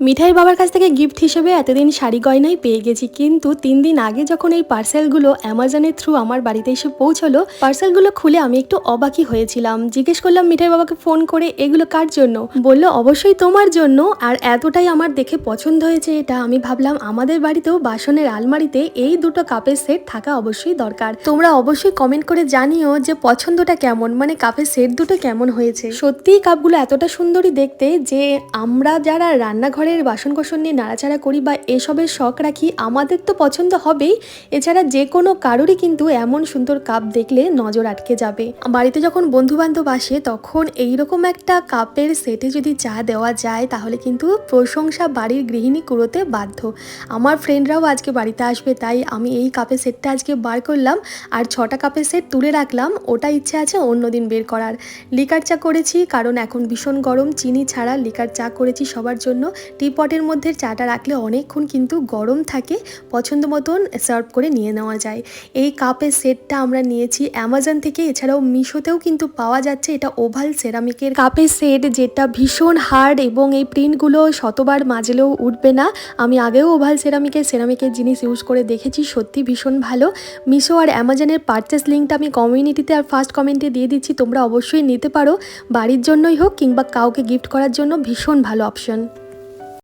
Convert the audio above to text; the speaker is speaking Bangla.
মিঠাই বাবার কাছ থেকে গিফট হিসেবে এতদিন শাড়ি গয়নাই পেয়ে গেছি, কিন্তু তিন দিন আগে যখন এই পার্সেলগুলো অ্যামাজনের থ্রু আমার বাড়িতে এসে পৌঁছলো পার্সেলগুলো খুলে আমি একটু অবাকই হয়েছিলাম। জিজ্ঞেস করলাম, মিঠাই বাবাকে ফোন করে, এগুলো কার জন্য? বলল, অবশ্যই তোমার জন্য, আর এতটাই আমার দেখে পছন্দ হয়েছে এটা। আমি ভাবলাম, আমাদের বাড়িতেও বাসনের আলমারিতে এই দুটো কাপের সেট থাকা অবশ্যই দরকার। তোমরা অবশ্যই কমেন্ট করে জানিও যে পছন্দটা কেমন মানে কাপের সেট দুটো কেমন হয়েছে? সত্যিই কাপগুলো এতটা সুন্দরই দেখতে যে আমরা যারা রান্নাঘরের বাসন কোসন নিয়ে নাড়াচাড়া করি বা এসবের শখ রাখি, আমাদের তো পছন্দ হবেই। এছাড়া যে কোনো কারোরই কিন্তু এমন সুন্দর কাপ দেখলে নজর আটকে যাবে। বাড়িতে যখন বন্ধু বান্ধব আসে, তখন এইরকম একটা কাপের সেটে যদি চা দেওয়া যায়, তাহলে কিন্তু প্রশংসা বাড়ির গৃহিণী কুড়োতে বাধ্য। আমার ফ্রেন্ডরাও আজকে বাড়িতে আসবে, তাই আমি এই কাপের সেটটা আজকে বার করলাম আর ছটা কাপের সেট তুলে রাখলাম। ওটা ইচ্ছে আছে অন্যদিন বের করার। লিকার চা করেছি, কারণ এখন ভীষণ গরম। চিনি ছাড়া লিকার চা করেছি সবার জন্য। টি পটের মধ্যে চাটা রাখলে অনেকক্ষণ কিন্তু গরম থাকে, পছন্দ মতন সার্ভ করে নিয়ে নেওয়া যায়। এই কাপের সেটটা আমরা নিয়েছি অ্যামাজন থেকে, এছাড়াও মিশোতেও কিন্তু পাওয়া যাচ্ছে এটা ওভাল সেরামিকের। কাপের সেট যেটা ভীষণ হার্ড এবং এই প্রিন্টগুলো শতবার মাজলেও উঠবে না। আমি আগেও ওভাল সেরামিকের সেরামিকের জিনিস ইউজ করে দেখেছি, সত্যি ভীষণ ভালো। মিশো আর অ্যামাজনের পারচেস লিঙ্কটা আমি কমিউনিটিতে আর ফার্স্ট কমেন্টে দিয়ে দিচ্ছি, তোমরা অবশ্যই নিতে পারো। বাড়ির জন্যই হোক কিংবা কাউকে গিফট করার জন্য ভীষণ ভালো অপশন।